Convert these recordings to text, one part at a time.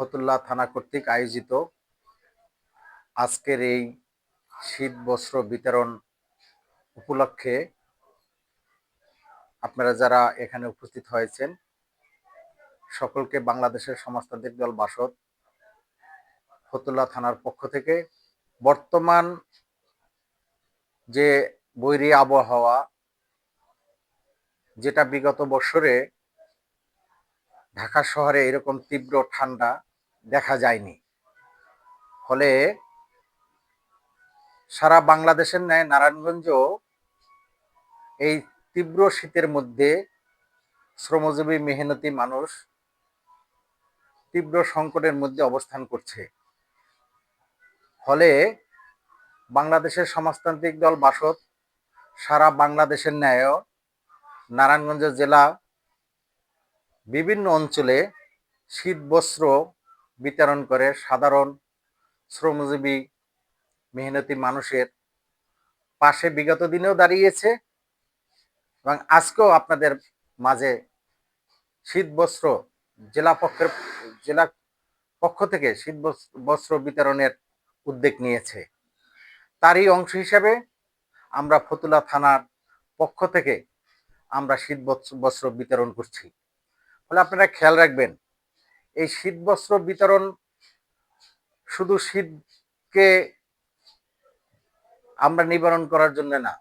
ফতুল্লা থানা কর্তৃক আয়োজিত আজকের এই শীত বস্ত্র বিতরণ উপলক্ষে আপনারা যারা এখানে উপস্থিত হয়েছেন, সকলকে বাংলাদেশের সমাজতান্ত্রিক দল বাসদ ফতুল্লা থানার পক্ষ থেকে বর্তমান যে বৈরী আবহাওয়া, যেটা বিগত বছরে ঢাকা শহরে এরকম তীব্র ঠান্ডা দেখা যায়নি। ফলে সারা বাংলাদেশের ন্যায় নারায়ণগঞ্জ এই তীব্র শীতের মধ্যে শ্রমজীবী, মেহনতি মানুষ তীব্র সংকটের মধ্যে অবস্থান করছে। ফলে বাংলাদেশের সমাজতান্ত্রিক দল বাসদ, সারা বাংলাদেশের ন্যায় নারায়ণগঞ্জ জেলা বিভিন্ন অঞ্চলে শীত, বস্ত্র বিতরণ করে সাধারণ শ্রমজীবী মেহনতি মানুষের পাশে বিগত দিনেও দাঁড়িয়েছে এবং আজকেও আপনাদের মাঝে শীত বস্ত্র জেলা পক্ষের, জেলা পক্ষ থেকে শীত বস্ত্র বিতরণের উদ্যোগ নিয়েছে। তারই অংশ হিসেবে আমরা ফতুলা থানার পক্ষ থেকে আমরা শীত বস্ত্র বিতরণ করছি। ফলে আপনারা খেয়াল রাখবেন এই শীত বস্ত্র বিতরণ শুধু শীতকে আমরা নিবারণ করার জন্য না।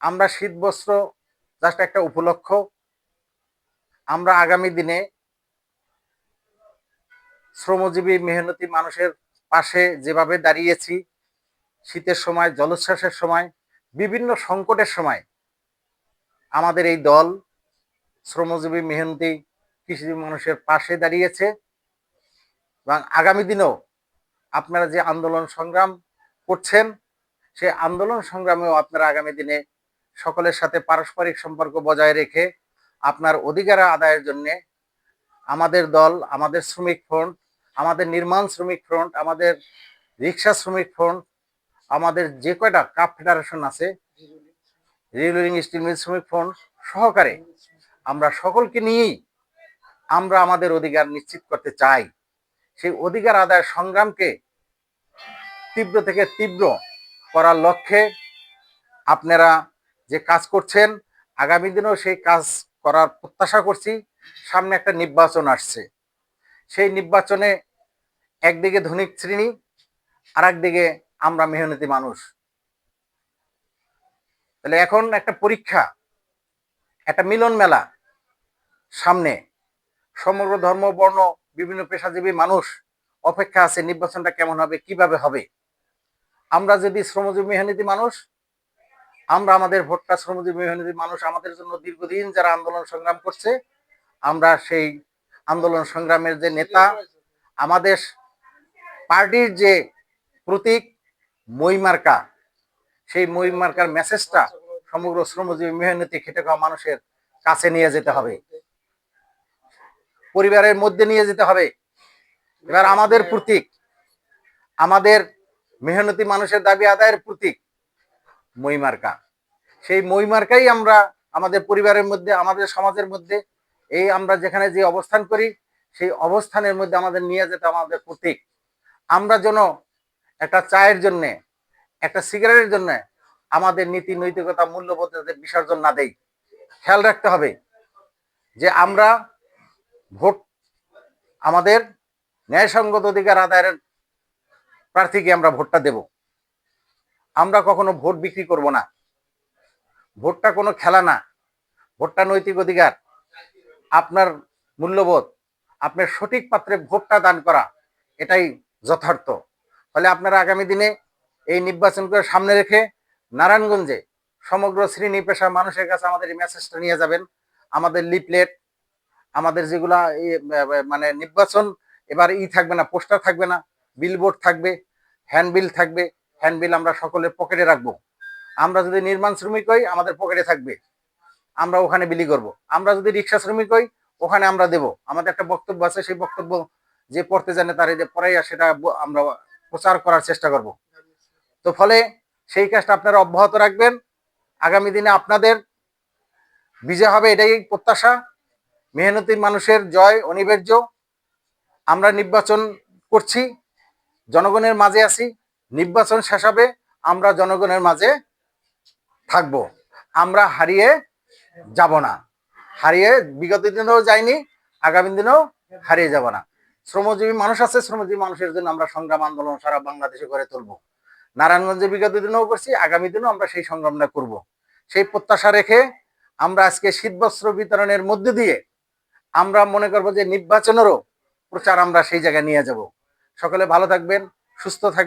আমরা শীত বস্ত্র জাস্ট একটা উপলক্ষ। আমরা আগামী দিনে শ্রমজীবী মেহনতি মানুষের পাশে যেভাবে দাঁড়িয়েছি, শীতের সময়, জলোচ্ছ্বাসের সময়, বিভিন্ন সংকটের সময়, আমাদের এই দল, শ্রমজীবী মেহনতি কৃষিজীবী মানুষের পাশে দাঁড়িয়েছে। এবং আগামী দিনেও আপনারা যে আন্দোলন সংগ্রাম করছেন সে আন্দোলন সংগ্রামেও আপনারা আগামী দিনে সকলের সাথে পারস্পরিক সম্পর্ক বজায় রেখে আপনার অধিকার আদায়ের জন্যে আমাদের দল, আমাদের শ্রমিক ফ্রন্ট, আমাদের নির্মাণ শ্রমিক ফ্রন্ট, আমাদের রিক্সা শ্রমিক ফ্রন্ট, আমাদের যে কয়টা কাপ ফেডারেশন আছে রিলিং স্টিল মিল শ্রমিক ফ্রন্ট সহকারে আমরা সকলকে নিয়েই আমরা আমাদের অধিকার নিশ্চিত করতে চাই। সেই অধিকার আদায়ের সংগ্রামকে তীব্র থেকে তীব্র করার লক্ষ্যে আপনারা যে কাজ করছেন, আগামী দিনেও সেই কাজ করার প্রত্যাশা করছি। সামনে একটা নির্বাচন আসছে। সেই নির্বাচনে একদিকে ধনিক শ্রেণি আর একদিকে আমরা মেহনতি মানুষ। তাহলে এখন একটা পরীক্ষা, একটা মিলন মেলা সামনে। সমগ্র ধর্ম, বর্ণ, বিভিন্ন পেশাজীবী মানুষ অপেক্ষা আছে নির্বাচনটা কেমন হবে, কীভাবে হবে। আমরা যদি শ্রমজীবী মেহনতি মানুষ, আমরা আমাদের ভোটটা শ্রমজীবী মেহনতি মানুষ আমাদের জন্য দীর্ঘদিন যারা আন্দোলন সংগ্রাম করছে, আমরা সেই আন্দোলন সংগ্রামের যে নেতা, আমাদের পার্টির যে প্রতীক, মইমার্কা, সেই মইমার্কার মেসেজটা সমগ্র শ্রমজীবী মেহনতি খেটে খাওয়া মানুষের কাছে নিয়ে যেতে হবে। পরিবারের মধ্যে নিয়ে যেতে হবে। এবার আমাদের প্রতীক আমাদের মেহনতি মানুষের দাবি আদায়ের প্রতীক মইমার্কা। সেই মইমার্কাই আমরা আমাদের পরিবারের মধ্যে আমাদের সমাজের মধ্যে এই আমরা যেখানে যে অবস্থান করি সেই অবস্থানের মধ্যে আমাদের নিয়ে যেতে আমাদের প্রতীক। আমরা যেন একটা চায়ের জন্যে একটা সিগারেটের জন্য আমাদের নীতি নৈতিকতা মূল্যবোধ বিসর্জন না দেই। খেয়াল রাখতে হবে যে আমরা ভোট আমাদের ন্যায়সঙ্গত অধিকার আদায়ের প্রার্থীকে আমরা ভোটটা দেব। আমরা কখনো ভোট বিক্রি করব না। ভোটটা কোনো খেলা না। ভোটটা নৈতিক অধিকার। আপনার মূল্যবোধ, আপনার সঠিক পাত্রে ভোটটা দান করা, এটাই যথার্থ। ফলে আপনারা আগামী দিনে এই নির্বাচন করে সামনে রেখে নারায়ণগঞ্জে সমগ্র শ্রেণি পেশা মানুষের কাছে আমাদের এই মেসেজটা নিয়ে যাবেন। আমাদের লিপলেট আমাদের যেগুলা মানে নির্বাচন, এবার ই থাকবে না, পোস্টার থাকবে না বিলবোর্ড থাকবে হ্যান্ডবিল থাকবে হ্যান্ডবিল আমরা সকলের পকেটে রাখব। আমরা যদি নির্মাণ শ্রমিক হই, আমাদের পকেটে থাকবে। আমরা ওখানে বিলি করব। আমরা যদি রিক্সা শ্রমিক হই, ওখানে আমরা দেব। আমাদের একটা বক্তব্য আছে, সেই বক্তব্য যে পড়তে জানে তার যে পড়াইয়া সেটা আমরা প্রচার করার চেষ্টা করব। তো ফলে সেই কাজটা আপনারা অব্যাহত রাখবেন। আগামী দিনে আপনাদের বিজয় হবে এটাই প্রত্যাশা। মেহনতি মানুষের জয়, অনিবার্য। আমরা নির্বাচন করছি, জনগণের মাঝে আছি। নির্বাচন শেষ হবে, আমরা জনগণের মাঝে থাকব। আমরা হারিয়ে যাব না। হারিয়ে বিগত দিনেও যাইনি, আগামী দিনেও হারিয়ে যাব না। শ্রমজীবী মানুষ আছে, শ্রমজীবী মানুষের জন্য আমরা সংগ্রাম আন্দোলন সারা বাংলাদেশে করে তুলব। নারায়ণগঞ্জে বিগত দিনেও করছি, আগামী দিনেও আমরা সেই সংগ্রামটা করব। সেই প্রত্যাশা রেখে আমরা আজকে শীতবস্ত্র বিতরণের মধ্যে দিয়ে আমরা মনে করব যে নির্বাচনেরও প্রচার আমরা সেই জায়গায় নিয়ে যাব। সকলে ভালো থাকবেন, সুস্থ থাকবেন।